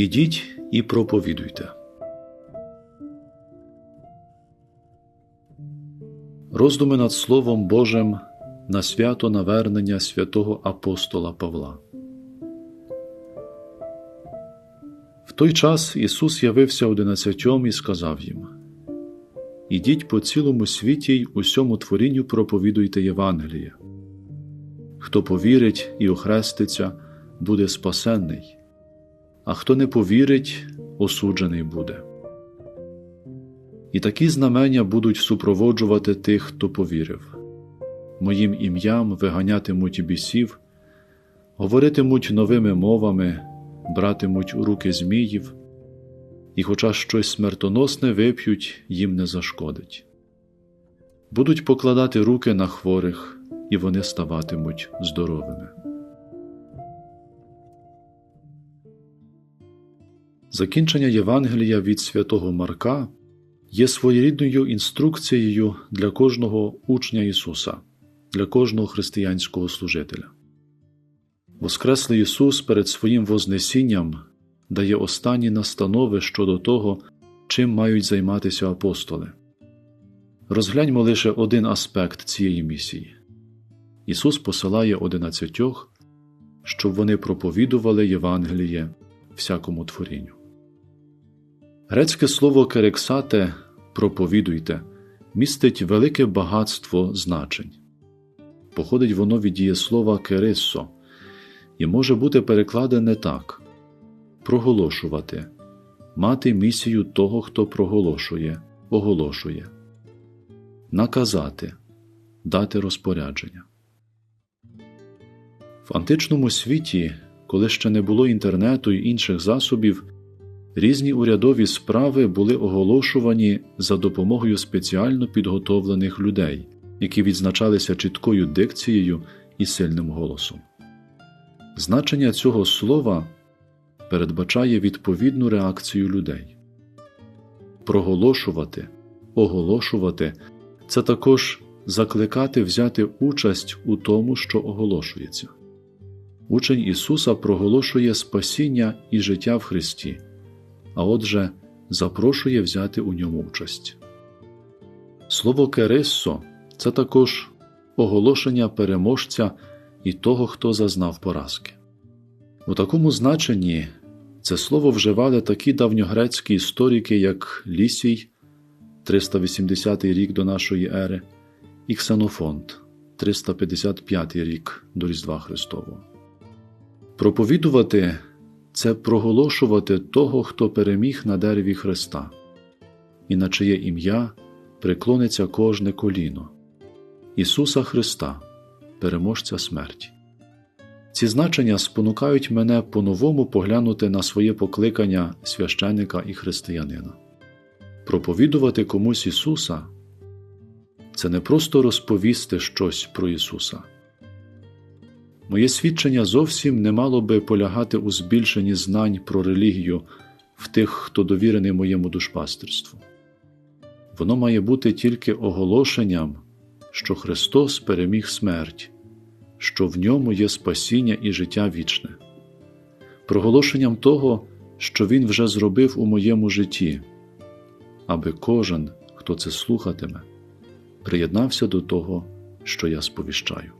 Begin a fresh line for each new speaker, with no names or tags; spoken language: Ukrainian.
Ідіть і проповідуйте. Роздуми над Словом Божим на свято навернення святого апостола Павла. В той час Ісус явився одинадцятьом і сказав їм: Ідіть по цілому світі й усьому творінню проповідуйте Євангеліє. Хто повірить і охреститься, буде спасенний, а хто не повірить, осуджений буде. І такі знамення будуть супроводжувати тих, хто повірив. Моїм ім'ям виганятимуть бісів, говоритимуть новими мовами, братимуть у руки зміїв, і, хоча щось смертоносне вип'ють, їм не зашкодить. Будуть покладати руки на хворих, і вони ставатимуть здоровими. Закінчення Євангелія від святого Марка є своєрідною інструкцією для кожного учня Ісуса, для кожного християнського служителя. Воскреслий Ісус перед своїм Вознесінням дає останні настанови щодо того, чим мають займатися апостоли. Розгляньмо лише один аспект цієї місії Ісус посилає одинадцятьох, щоб вони проповідували Євангеліє всякому творінню. Грецьке слово керексате проповідуйте містить велике багатство значень. Походить воно від дієслова керисо і може бути перекладене так проголошувати, мати місію того, хто проголошує, оголошує, наказати, дати розпорядження. В античному світі, коли ще не було інтернету і інших засобів, різні урядові справи були оголошувані за допомогою спеціально підготовлених людей, які відзначалися чіткою дикцією і сильним голосом. Значення цього слова передбачає відповідну реакцію людей. Проголошувати, оголошувати це також закликати взяти участь у тому, що оголошується. Учень Ісуса проголошує спасіння і життя в Христі, а отже, запрошує взяти у ньому участь. Слово кериссо це також оголошення переможця і того, хто зазнав поразки. У такому значенні це слово вживали такі давньогрецькі історики, як Лісій, 380 рік до нашої ери, і Ксенофонт, 355 рік до Різдва Христового. Проповідувати це проголошувати того, хто переміг на дереві Христа, і на чиє ім'я приклониться кожне коліно Ісуса Христа, переможця смерті. Ці значення спонукають мене по-новому поглянути на своє покликання священика і християнина. Проповідувати комусь Ісуса це не просто розповісти щось про Ісуса. Моє свідчення зовсім не мало би полягати у збільшенні знань про релігію в тих, хто довірений моєму душпастерству. Воно має бути тільки оголошенням, що Христос переміг смерть, що в ньому є спасіння і життя вічне, проголошенням того, що Він вже зробив у моєму житті, аби кожен, хто це слухатиме, приєднався до того, що я сповіщаю.